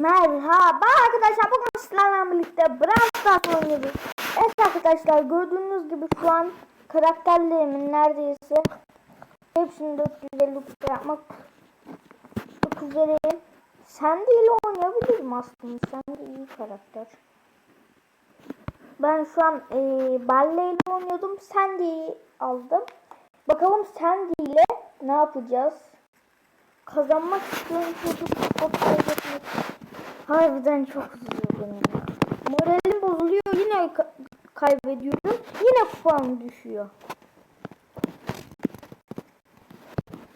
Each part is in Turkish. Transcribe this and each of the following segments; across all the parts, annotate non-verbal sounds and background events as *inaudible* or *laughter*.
Merhaba arkadaşlar bugün sizlerle birlikte Brawl Stars oynuyoruz. Evet arkadaşlar gördüğünüz gibi şu an karakterlerimin neredeyse hepsini 450 kupa yapmak çok üzereyim. Sandy ile oynayabilirim aslında. Sandy iyi karakter. Ben şu an e, Barley ile oynuyordum. Sandy'yi aldım. Bakalım Sandy ile ne yapacağız? Kazanmak istiyorum çocuk kupa kaybetmek. Harbiden çok üzüyor beni. ya. Moralim bozuluyor yine ka- kaybediyorum. Yine kupam düşüyor.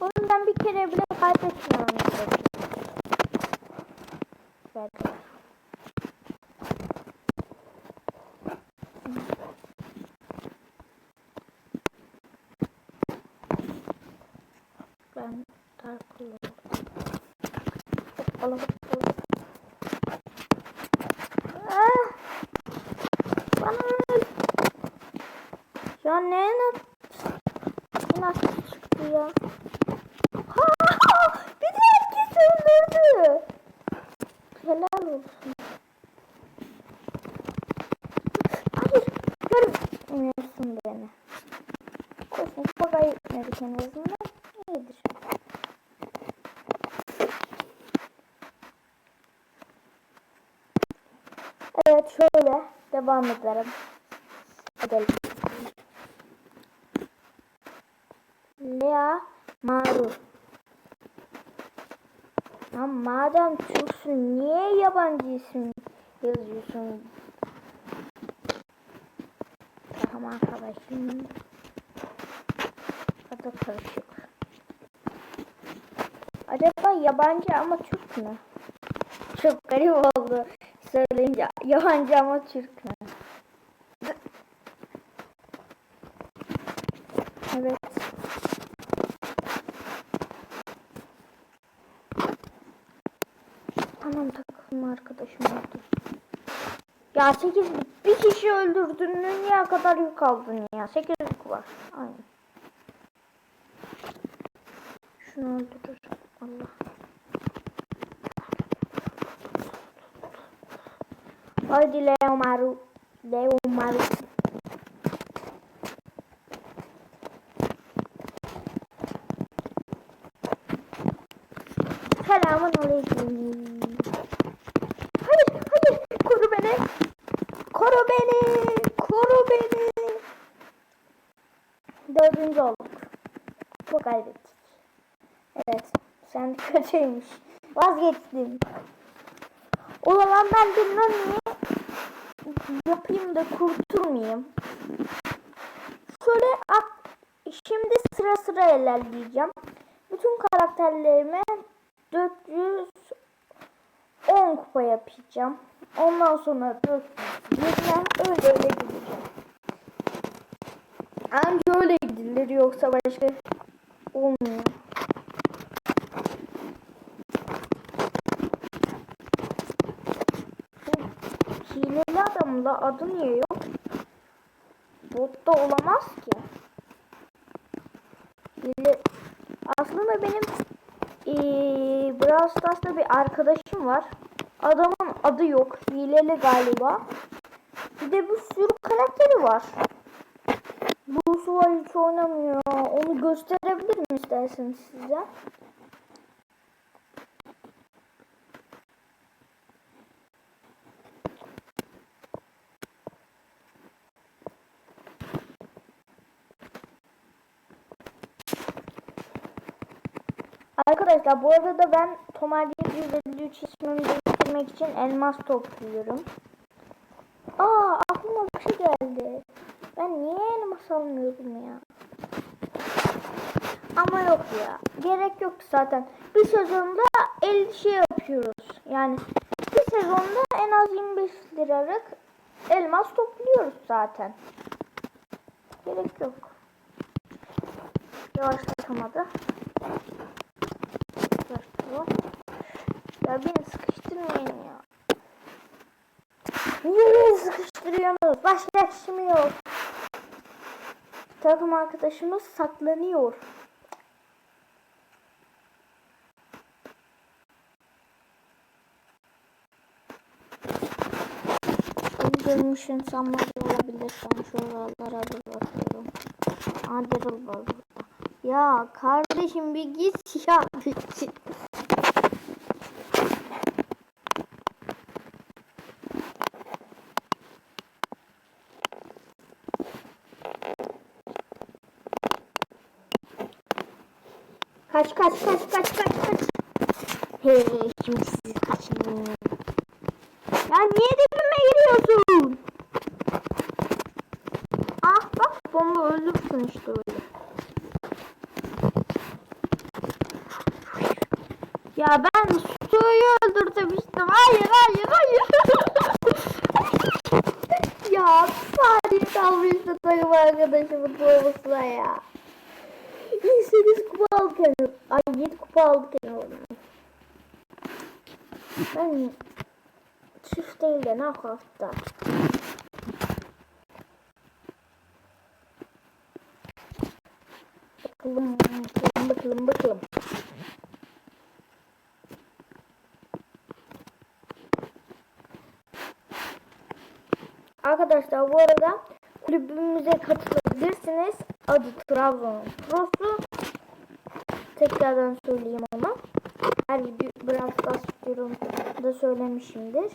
O yüzden bir kere bile kaybetmiyorum. Belki. Ben tarkılıyorum. Hoppala hoppala. Ah! Bana öl. Ya ne ne? Nasıl çıktı ya? Ha! Bir de herkes öldürdü. Helal olsun. Hayır. Görmüyorsun beni. Olsun. Bagay etmedik en. Evet şöyle devam edelim. Edelim. Lea Maru. Ya madem Türksün niye yabancı isim yazıyorsun? Tamam arkadaşım. Adı karışık. Acaba yabancı ama Türk mü? Çok garip oldu söyleyince. Yabancı ama Türk mü? Evet. Tamam takım arkadaşım oldu. Ya 8 bir kişi öldürdün niye kadar yük aldın ya? 8 yük var. Aynen. Şunu öldürür. Allah. Haydi Leo Maru. Leo Maru. Selamun aleyküm. Hayır, hayır. Koru beni. Koru beni. Koru beni. Dördüncü olduk. Bu kaybettik. Evet. Sen kötüymüş. Vazgeçtim. O zaman ben bir nani yapayım da kurtulmayayım. Şöyle at, şimdi sıra sıra ilerleyeceğim. Bütün karakterlerime 410 kupa yapacağım. Ondan sonra 420 öyle öyle gideceğim. Anca öyle gidilir yoksa başka olmuyor. Bu hileli adamda adı niye yok? Botta olamaz ki. Aslında benim ee, Brawl Stars'ta bir arkadaşım var. Adamın adı yok. Hileli galiba. Bir de bir sürü karakteri var. Bruce var hiç oynamıyor. Onu gösterebilirim isterseniz size. Arkadaşlar bu arada ben Tomar 753 ismimi değiştirmek için elmas topluyorum. Aa aklıma bir şey geldi. Ben niye elmas almıyorum ya? Ama yok ya. Gerek yok zaten. Bir sezonda 50 şey yapıyoruz. Yani bir sezonda en az 25 liralık elmas topluyoruz zaten. Gerek yok. Yavaşlatamadı. Ya beni sıkıştırmayın ya. Niye beni sıkıştırıyorsunuz? Başka işim yok. Takım arkadaşımız saklanıyor. öldürülmüş insanlar olabilir. Ben şuralara bir bakıyorum. Aa Daryl var burada. Ya kardeşim bir git ya. *laughs* Kaç kaç kaç kaç kaç kaç. Hey şimdi siz kaçın. Ya niye dibime giriyorsun? Ah bak bomba öldürsün işte öyle. Ya ben suyu öldürtmüştüm. Hayır hayır hayır. ya sadece kalmıştı takım arkadaşımın doğmasına ya. 8 kupa aldık yani. Ay 7 kupa aldık yani oradan. Ben çift değil de knockout'ta. Bakalım, bakalım, bakalım, bakalım. Arkadaşlar bu arada kulübümüze katılabilirsiniz. Adı Trabzon Prosu. Tekrardan söyleyeyim ama. Her video biraz daha da söylemişimdir.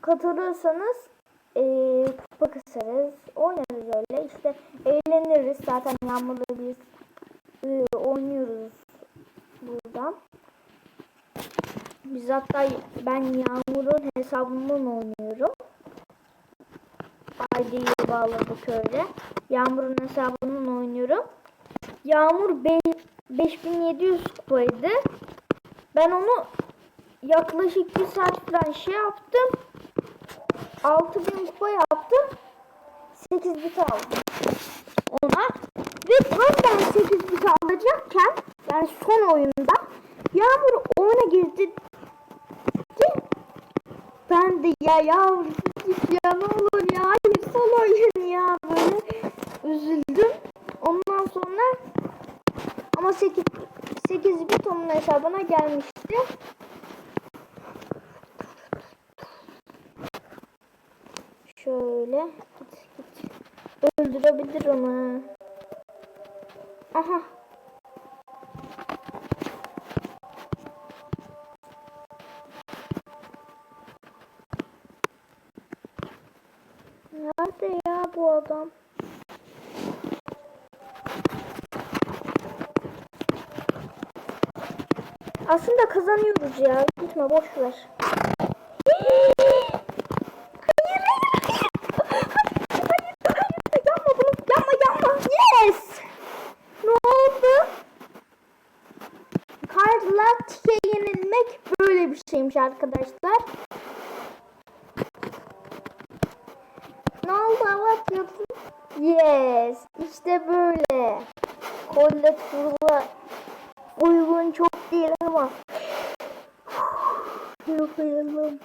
Katılırsanız eee kupa kısarız. Oynarız öyle. İşte eğleniriz. Zaten yağmurda biz eee, oynuyoruz buradan. Biz hatta ben Yağmur'un hesabından oynuyorum. ID'yi bağladık öyle. Yağmur'un hesabından oynuyorum. Yağmur be 5700 kupaydı. Ben onu yaklaşık bir saat falan şey yaptım. 6000 kupa yaptım. 8 bit aldım ona. Ve tam ben 8 bit alacakken yani son oyunda Yağmur oyuna girdi. Ben de ya yavrum ya ne olur ya hayır son oyun ya böyle üzüldüm. Ondan sonra ama 8 8 bit onun hesabına gelmişti. Şöyle git git. Öldürebilir onu. Aha. Nerede ya bu adam? Aslında kazanıyoruz ya. Gitme boş ver. Hayır, hayır, hayır. Yapma bunu. Yapma yapma. Yes. Ne oldu? Karlatçıya yenilmek böyle bir şeymiş arkadaşlar. Ne oldu hava atıyorsun? Yes. İşte böyle. Kolle turla uygun çok değil ama. Yapayalım.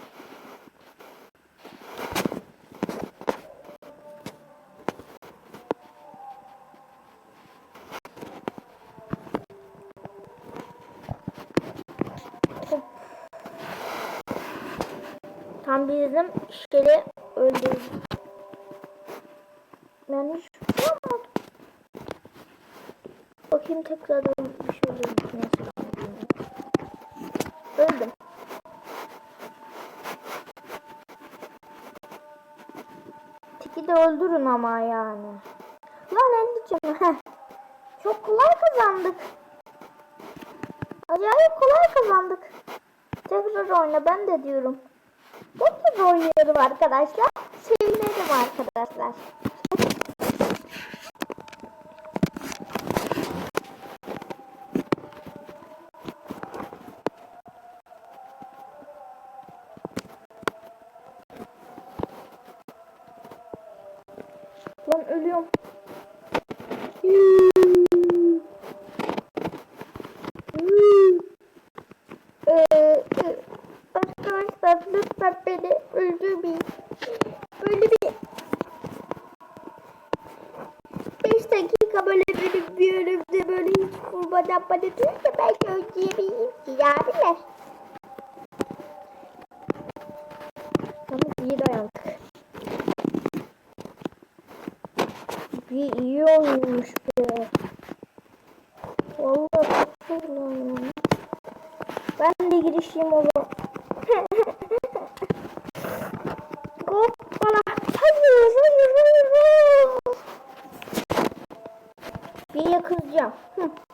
Tam bizim şişeli öldürdük. Ben hiç yapmadım. Bakayım tekrardan bir şey oluyor. Neyse. Öldüm. Tiki de öldürün ama yani. Lan 50 canı. heh. Çok kolay kazandık. Acayip kolay kazandık. Tekrar oyna ben de diyorum. Oynuyorum arkadaşlar. Sevinirim arkadaşlar. dakika böyle böyle bir önümde böyle hiç kurbadan bana diyor ki belki öldürebilirim sizi abiler. Tamam iyi dayandık. İyi, iyi olmuş be. Vallahi çok zorlandım. Ben de girişeyim o. *laughs* Bir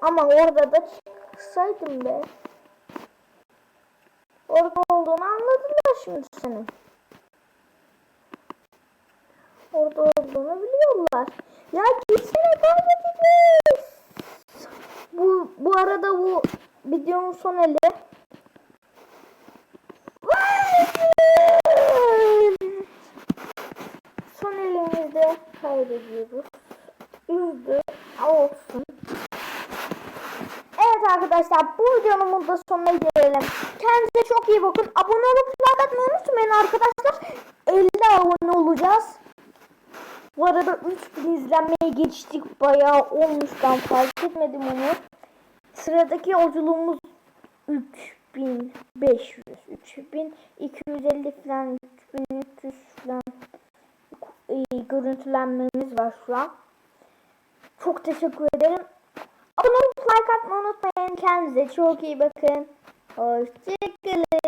Ama orada da çıksaydım be. Orada olduğunu anladılar şimdi senin. Orada olduğunu biliyorlar. Ya gitsene kaybedeceğiz. Bu, bu arada bu videonun son eli. Son elimizde kaybediyoruz. Üzdü. Olsun. Arkadaşlar bu videonun da sonuna gelelim. Kendinize çok iyi bakın. Abone olup like atmayı unutmayın arkadaşlar. 50 abone olacağız. Bu arada 3000 izlenmeye geçtik. Bayağı olmuştan fark etmedim onu. Sıradaki yolculuğumuz 3500, 3250 falan, 3300 falan e, görüntülenmemiz var şu an. Çok teşekkür ederim. Abone olup like atmayı unutmayın. Kendinize çok iyi bakın. Hoşçakalın.